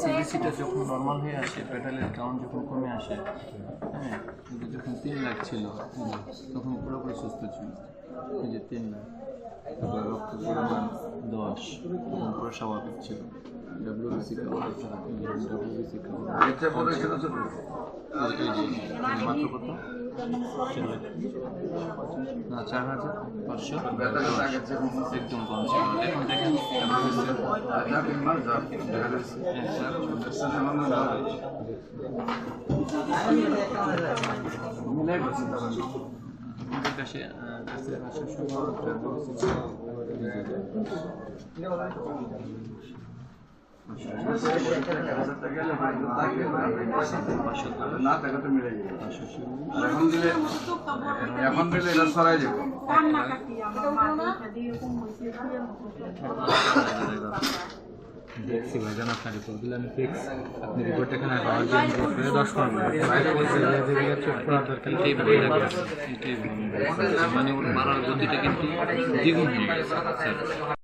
সিবিসিটা যখন নর্মাল হয়ে আসে পেটালের কাউন্ট যখন কমে আসে হ্যাঁ কিন্তু যখন তিন লাখ ছিল তখন পুরোপুরি সুস্থ ছিল। এই যে তিন লাখ রক্ত পরিমাণ দশ, তখন পুরো স্বাভাবিক ছিল। ডাব্লিউবিসি ডাব্লিউবিসি এটা পরে সেটা তো মাত্র কত। না চার হাজার পাঁচশো। একদম কম। আমাদের কাছে কাছে দিলে দিলে দেখছি ভাইজান আপনার রিপোর্টগুলো আমি দেখছি আপনি রিপোর্ট এখানে দশ পনেরো। মানে মারার গতিটা কিন্তু দ্বিগুণ